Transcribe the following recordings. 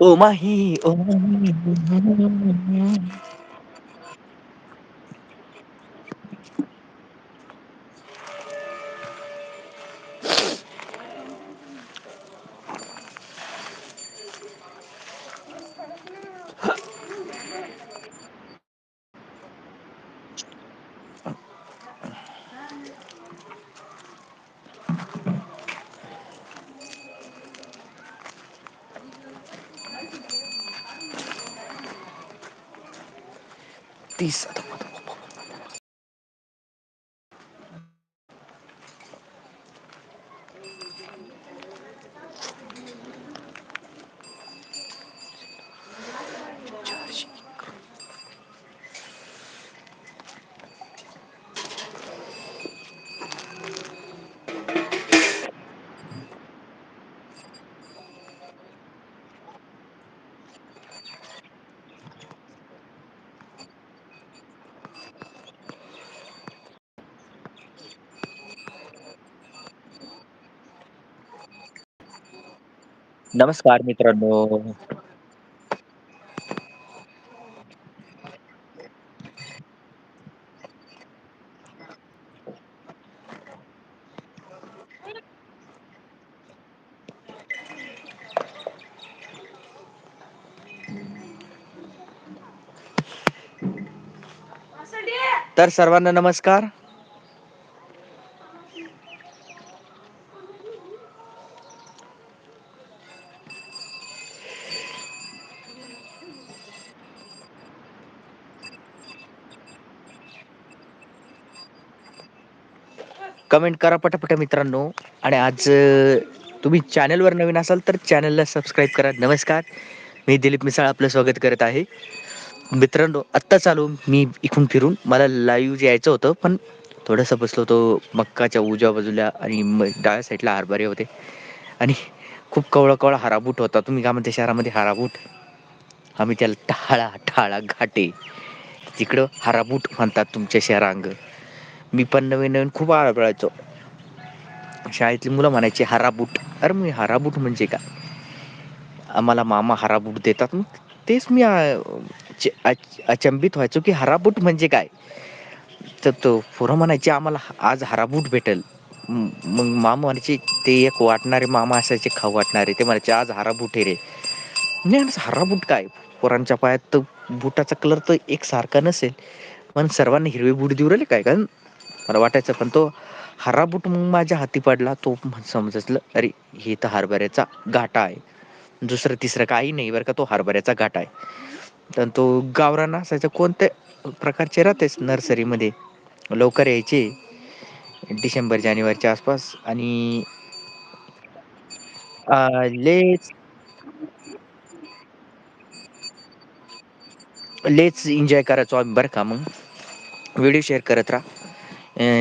Oh my, oh. तीस नमस्कार मित्रांनो. तर सर्वांना नमस्कार. कमेंट करा पटापट मित्रांनो. आणि आज तुम्ही चॅनलवर नवीन असाल तर चॅनलला सबस्क्राईब करा. नमस्कार. मी दिलीप मिसाळ आपलं स्वागत करत आहे. मित्रांनो आत्ता चालू मी इकून फिरून. मला लाईव्ह यायचं होतं पण थोडंसं बसलो तो मक्काच्या उजव्या बाजूला आणि डाव्या साईडला हरभरे होते. आणि खूप कवळा कवळा हाराबूट होता. तुम्ही काय म्हणता शहरामध्ये हाराबूट आम्ही त्याला टाळा टाळा घाटे. तिकडं हराबूट म्हणतात तुमच्या शहरांग. मी पण नवीन नवीन खूप आळायचो शाळेतली मुलं म्हणायची हाराबूट. अरे मी हाराबूट म्हणजे काय? आम्हाला मामा हाराबूट देतात. मग तेच मी अचंबित व्हायचो की हराबूट म्हणजे काय? तर तो पोरं म्हणायचे आम्हाला आज हराबूट भेटेल. मग मामा म्हणायचे ते एक वाटणारे मामा असायचे खाऊ वाटणारे. ते म्हणायचे आज हाराबूट आहे रे. नाही हराबूट काय? पोरांच्या पायात तर बुटाचा कलर तर एक सारखा नसेल. पण सर्वांनी हिरवी बूट देऊ राहिले काय? कारण मला वाटायचं पण तो हराबूट मग माझ्या हाती पडला. तो समजलं अरे हे तर हरभऱ्याचा घाटा आहे. दुसरं तिसरं काही नाही बर का तो हरभऱ्याचा घाटा आहे. तर तो गावरान असायचा कोणत्या प्रकारचे राहतेस नर्सरीमध्ये? लवकर यायचे डिसेंबर जानेवारीच्या आसपास आणि लेच लेच एन्जॉय करायचो आम्ही बरं का मग. व्हिडिओ शेअर करत राहा.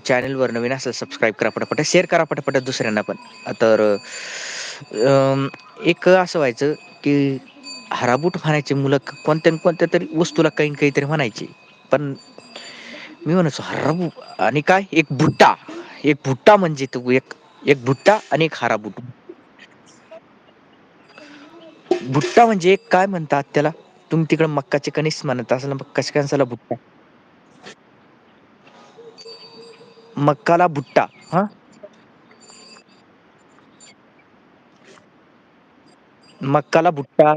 चॅनलवर नवीन असेल सबस्क्राईब करा पटापट शेअर करा पटापट दुसऱ्यांना पण. तर अं एक असं व्हायचं की हराबूट म्हणायचे मुलं कोणत्या कोणत्या तरी वस्तूला काही काहीतरी म्हणायचे. पण मी म्हणायचो हराबू आणि काय? एक भुट्टा एक भुट्टा म्हणजे तू एक एक भुट्टा आणि एक हराबूट. भुट्टा म्हणजे एक काय म्हणतात त्याला? तुम्ही तिकडे मक्काचे कणीस म्हणत असाल मग कणसाला भुट्टा मक्काला भुट्टा. हा? मक्काला भुट्टा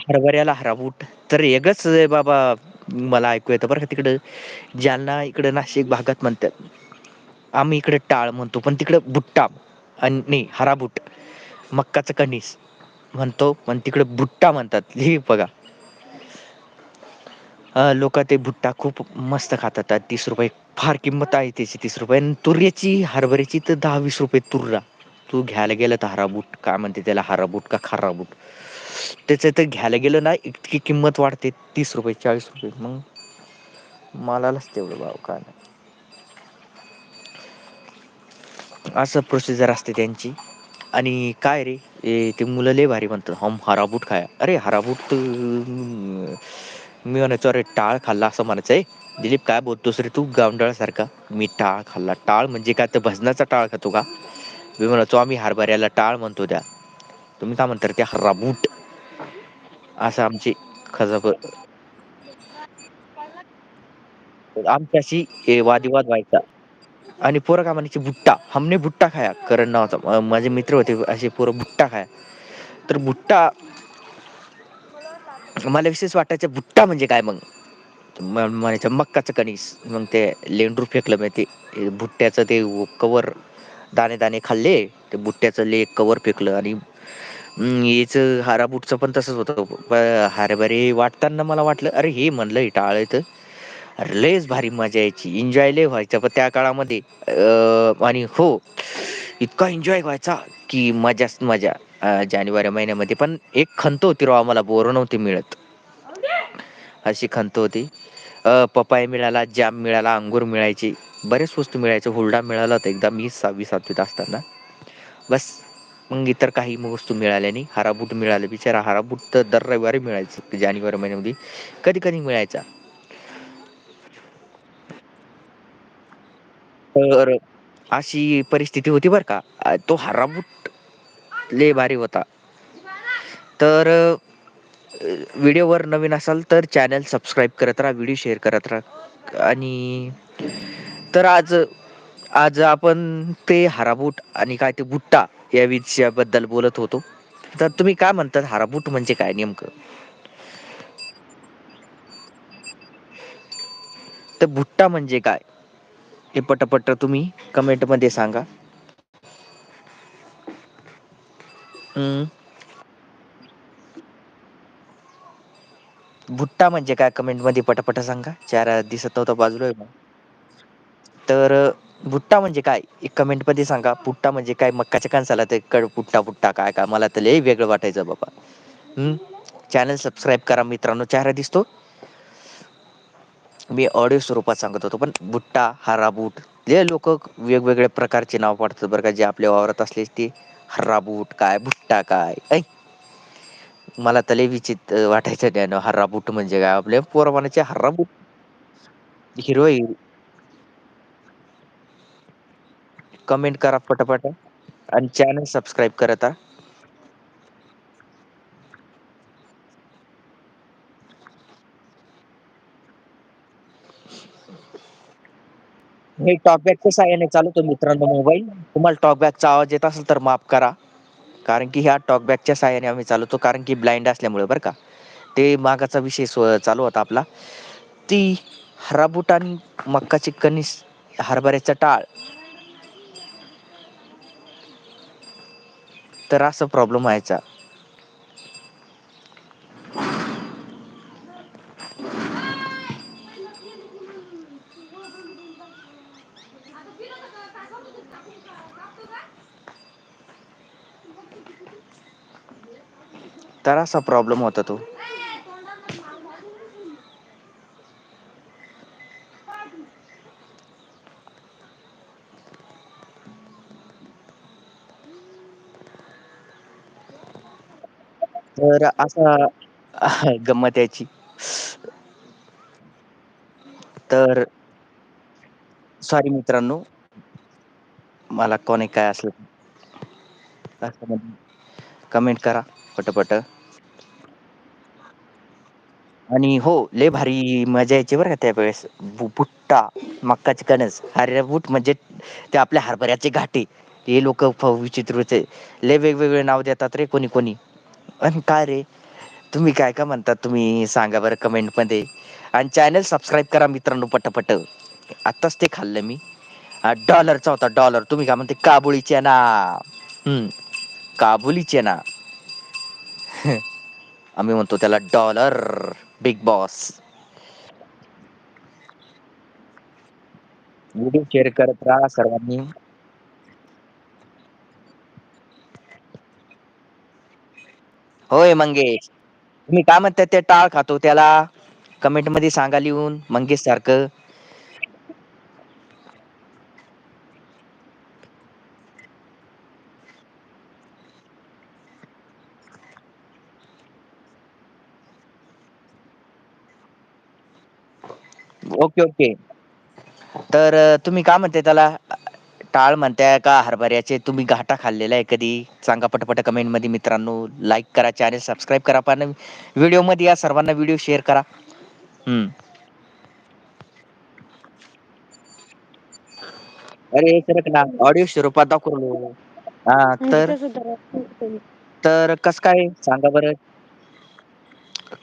हरभऱ्याला हराबूट तर एकच बाबा मला ऐकू येतं बरं का तिकडं. जालना इकड नाशिक भागात म्हणतात. आम्ही इकडे टाळ म्हणतो पण तिकडे बुट्टा आणि नाही हराबुट मक्काच कनीस म्हणतो पण तिकडे बुट्टा म्हणतात. हे बघा. लोक ते भुट्टा खूप मस्त खातात. तीस रुपये फार किंमत आहे त्याची तीस रुपये. आणि तुर्याची हरभऱ्याची तर दहा वीस रुपये तुर्रा. तू घ्यायला गेलं तर हाराबूट. काय म्हणते त्याला हाराबूट का खाराबूट? त्याचं तर घ्यायला गेलं ना इतकी किंमत वाढते. तीस रुपये चाळीस रुपये. मग मालालाच तेवढं भाव का नाही? असं प्रोसिजर असते त्यांची. आणि काय रे? ते मुलं लय भारी म्हणतात. हम हराबूट खाया. अरे हराबूट मी म्हणायचो अरे टाळ खाल्ला असं म्हणायचंय. दिलीप काय बोलतोस रे तू? गावंडळासारखा मी टाळ खाल्ला. टाळ म्हणजे काय? तर भजनाचा टाळ खातो का? मी म्हणायचो आम्ही हरभऱ्याला टाळ म्हणतो त्या. तुम्ही काय म्हणता त्या हराबूट असं आमची खजाब आमच्याशी वादिवाद व्हायचा. आणि पोरं का म्हणायची? बुट्टा. हमने बुट्टा खाया. करण नावाचा माझे मित्र होते असे पोरं बुट्टा खाया. तर बुट्टा मला विशेष वाटायचं बुट्टा म्हणजे काय मग? म म्हणायचं मक्काचं कणीस. मग ते लेंडरू फेकलं मी ते भुट्ट्याचं ते कवर दाणे दाणे खाल्ले ते बुट्ट्याचं ले कवर फेकलं आणि याचं हाराबुटचं पण तसंच होतं. हरभरे वाटताना मला वाटलं अरे हे म्हणलं टाळत अरे लयच भारी मजा यायची. एन्जॉय लय व्हायचं. पण त्या काळामध्ये आणि हो इतका एन्जॉय व्हायचा की मजाच मजा. जानेवारी महिन्यामध्ये. पण एक खंत होती राव आम्हाला बोर नव्हती मिळत. अशी खंत होती. पपाय मिळाला जाम मिळाला अंगूर मिळायची. बरेच वस्तू मिळायचे. हुरडा मिळाला होता एकदा मी सहावी सातवीत असताना. बस मग इतर काही वस्तू मिळाल्या नाही. हाराबूट मिळाले. बिचारा हाराबूट तर दर रविवारी मिळायचं जानेवारी महिन्यामध्ये. कधी कधी मिळायचा. तर अशी परिस्थिती होती बरं का. तो हराबूट लय भारी होता. तर व्हिडिओवर नवीन असाल तर चॅनल सबस्क्राईब करत राहा व्हिडिओ शेअर करत राहा. आणि तर आज आज आपण ते हाराबूट आणि काय ते बुट्टा या विषयाबद्दल बोलत होतो. तर तुम्ही काय म्हणतात हाराबूट म्हणजे काय नेमकं? तर भुट्टा म्हणजे काय? हे पटपट तुम्ही कमेंटमध्ये सांगा. हम्म. भुट्टा म्हणजे काय? कमेंटमध्ये पटापटा सांगा. चार दिसत नव्हता बाजूला तर भुट्टा म्हणजे काय? एक कमेंटमध्ये सांगा. पुट्टा म्हणजे काय? मक्काच्या कणसाला ते क पुट्टा पुट्टा काय? काय? मला तर लय वेगळं वाटायचं बाबा. हम्म. चॅनल सबस्क्राईब करा मित्रांनो. चेहरा दिसतो. मी ऑडिओ स्वरूपात सांगत होतो पण बुट्टा हराबूट जे लोक वेगवेगळ्या प्रकारचे नाव पडतात बरं का जे आपल्या वावरात असले ते हराबूट काय भुट्टा काय ऐ मला तले विचित विचित्र वाटायचं ज्ञान हर्राबूट म्हणजे काय आपल्या पोरमानाचे म्हणायचे हर्राबूट हिरवं कमेंट करा पटापट आणि चॅनल सबस्क्राईब करत हे मी टॉकबॅगच्या साहाय्याने चालवतो मित्रांनो मोबाईल तुम्हाला टॉकबॅकचा आवाज येत असेल तर माफ करा. कारण की ह्या टॉकबॅकच्या साहाय्याने आम्ही चालवतो कारण की ब्लाइंड असल्यामुळे बरं का. ते मागाचा विषय चालू होता आपला. ती हराबुटा आणि मक्काची कनिस हरभऱ्याचा टाळ. तर असा प्रॉब्लेम व्हायचा. तर असा प्रॉब्लेम होता तो. तर असा गंमत यायची. तर सॉरी मित्रांनो मला कोणी काय असलं कमेंट म्हणजे करा पटपट. आणि हो लय भारी मजा यायची बरं का त्या वेळेस भुट्टा मक्काच कणस हरबूट बूट म्हणजे ते आपल्या हरभऱ्याचे घाटे. हे लोक विचित्रचे लय वेगवेगळे नाव देतात रे कोणी कोणी. आणि काय रे? तुम्ही काय काय म्हणतात तुम्ही सांगा बरं कमेंटमध्ये आणि चॅनल सबस्क्राईब करा मित्रांनो पटपट. आत्ताच ते खाल्लं मी. डॉलरचा होता डॉलर. तुम्ही काय म्हणते? काबुली चना. हम्म. काबुली चेना. आम्ही म्हणतो त्याला dollar big boss video share करत राहा सर्वांनी. होय मंगेश. तुम्ही काय म्हणता ते टाळ खातो त्याला? कमेंटमध्ये सांगा लिहून मंगेश सारखं. Okay okay. तर तुम्ही काय म्हणते त्याला? टाळ म्हणताय का हरभऱ्याचे? तुम्ही घाटा खाल्लेला आहे कधी? सांगा पटपट कमेंटमध्ये मित्रांनो. लाईक करा चॅनल सबस्क्राईब करा पण व्हिडिओमध्ये या सर्वांना व्हिडिओ शेअर करा. हम्म. अरे सरक ना? ऑडिओ स्वरूपात दाखवलो. हा तर तर कस काय? सांगा बरं.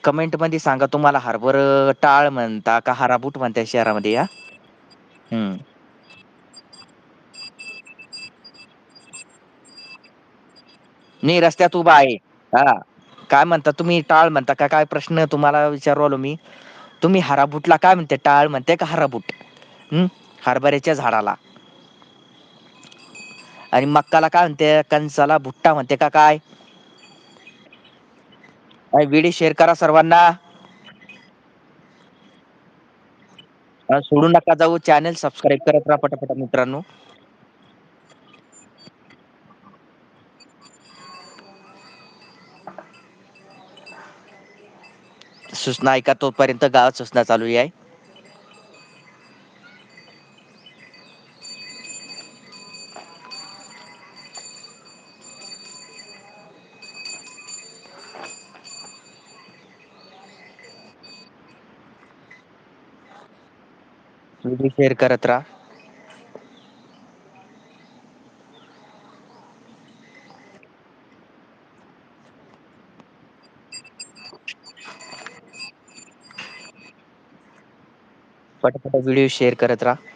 कमेंटमध्ये सांगा तुम्हाला हार्बर टाळ म्हणता का हाराबूट म्हणता शहरामध्ये या? हम्म. नाही रस्त्यात उभा आहे. हा. काय म्हणता तुम्ही टाळ म्हणता का? काय प्रश्न तुम्हाला विचारू आलो मी. तुम्ही हराबूटला काय म्हणते? टाळ म्हणते का हराबूट? हम्म? हरभऱ्याच्या झाडाला. आणि मक्काला काय म्हणते? कणसाला भुट्टा म्हणते का काय? व्हिडिओ शेअर करा सर्वांना. सोडू नका जाऊ. चॅनल सबस्क्राईब करत राहा पटापटा मित्रांनो. सूचना ऐका तोपर्यंत गावात सूचना चालू आहे. व्हिडिओ शेअर करत राहा. पटापट व्हिडिओ शेअर करत राहा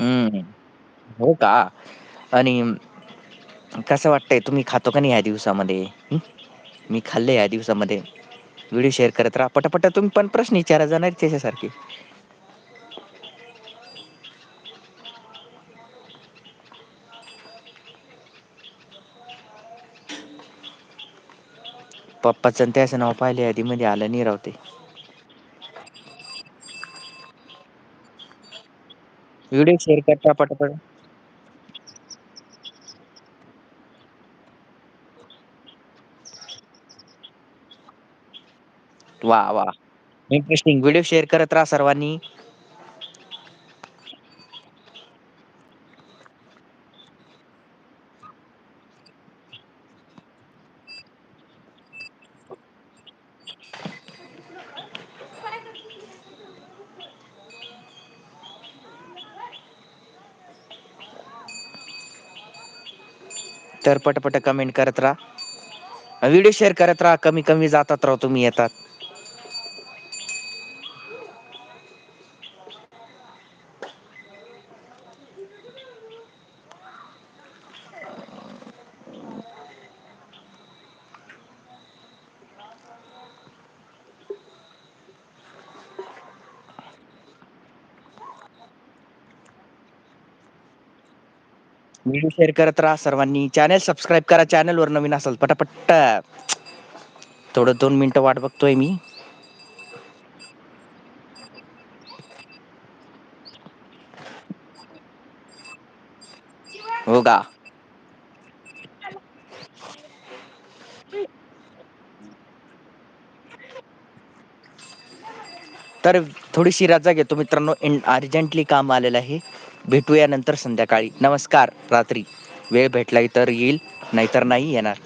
हम्म हो का? आणि कसं वाटतंय? तुम्ही खातो का नाही या दिवसामध्ये? मी खाल्ले या दिवसामध्ये. व्हिडिओ शेअर करत राहा. पटापटा तुम्ही पण प्रश्न विचारा जाणार त्याच्यासारखे. पप्पाच त्याचं नाव पाहिले यादी मध्ये आलं नाही राव ते. व्हिडिओ शेअर करता पटापट. वा वा. इंटरेस्टिंग व्हिडिओ शेअर करत राहा सर्वांनी. तर पटपट कमेंट करत राहा. व्हिडिओ शेअर करत राहा. कमी कमी जातात राह तुम्ही येतात. व्हिडिओ शेअर करत राहा सर्वांनी. चॅनल सबस्क्राईब करा. चॅनलवर नवीन असाल पटापट्ट थोडं दोन मिनटं वाट बघतोय मी. हो का? तर थोडीशी रजा घेतो मित्रांनो. अर्जंटली काम आलेलं आहे. भेटूया नंतर संध्याकाळी. नमस्कार रात्री. वेळ भेटला तर येईल नाहीतर नाही येणार.